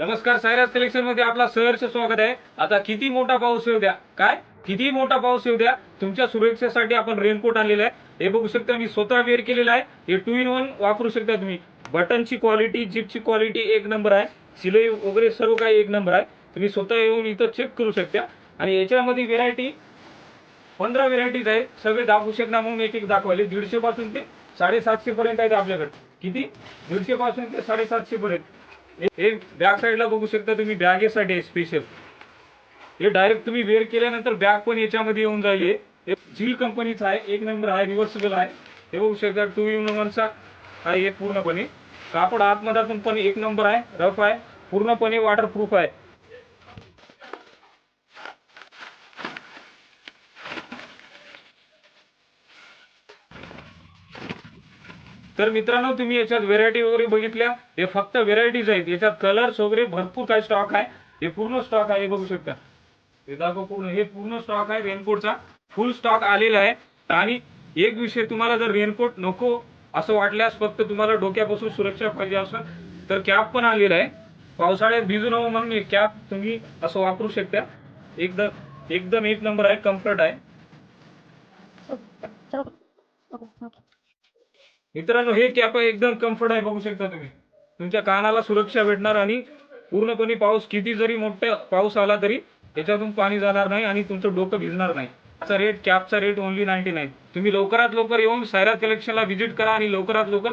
नमस्कार सायराज सिलेक्शनमध्ये आपला सहर्ष स्वागत आहे. आता किती मोठा पाऊस येऊ द्या? काय? किती मोठा पाऊस येऊ द्या? तुमच्या सुरक्षेसाठी आपण रेनकोट आणलेला आहे. हे बघू शकता मी स्वतः वेअर केलेला आहे. हे टू इन वन वापरू शकता तुम्ही. बटनची क्वालिटी जिपची क्वालिटी एक नंबर आहे. शिलाई वगैरे सर्व काही एक नंबर आहे. तुम्ही स्वतः येऊन इथं चेक करू शकता. आणि याच्यामध्ये व्हेरायटी पंधरा व्हेरायटीज आहेत. सगळे दाखवू शकणार म्हणून एक एक दाखवले दीडशे पासून ते साडेसातशे पर्यंत आहेत आपल्याकडे. किती? दीडशे पासून ते साडेसातशे पर्यंत. हे- बॅक साईडला बघू शकता तुम्ही बॅगेसाठी आहे स्पेशल हे डायरेक्ट तुम्ही वेअर केल्यानंतर बॅग पण याच्यामध्ये येऊन जाईल. हे. झील कंपनीच आहे एक नंबर आहे रिव्हर्सेबल आहे. हे बघू शकता टू इन आहे हे पूर्णपणे. कापड आतमधातून पण एक नंबर आहे रफ आहे पूर्णपणे वॉटरप्रूफ आहे. तर मित्रांनो तुम्ही याच्यात व्हेरायटी वगैरे बघितल्या? हे फक्त व्हेरायटीज आहेत. याच्यात कलर्स वगैरे भरपूर काही स्टॉक आहे. हे पूर्ण स्टॉक आहे हे बघू शकता. हे दाखव पूर्ण. हे पूर्ण स्टॉक आहे रेनकोटचा फुल स्टॉक आलेला आहे. आणि एक विषय तुम्हाला जर रेनकोट नको असं वाटल्यास फक्त तुम्हाला डोक्यापासून सुरक्षा पाहिजे असं तर कॅप पण आलेला आहे. पावसाळ्यात भिजू नको म्हणून कॅप तुम्ही असं वापरू शकता. एकदम एकदम एक नंबर आहे कम्फर्ट आहे. मित्रांनो हे कॅप एकदम कम्फर्ट आहे बघू शकता तुम्ही. तुमच्या कानाला सुरक्षा भेटणार आणि पूर्णपणे पाऊस किती जरी मोठा पाऊस आला तरी त्याच्यातून पाणी जाणार नाही आणि तुमचं डोकं भिजणार नाही. त्याचा रेट कॅपचा रेट ओनली नाईन्टी नाईन तुम्ही लवकरात लवकर येऊन सायरा कलेक्शनला व्हिजिट करा आणि लवकरात लवकर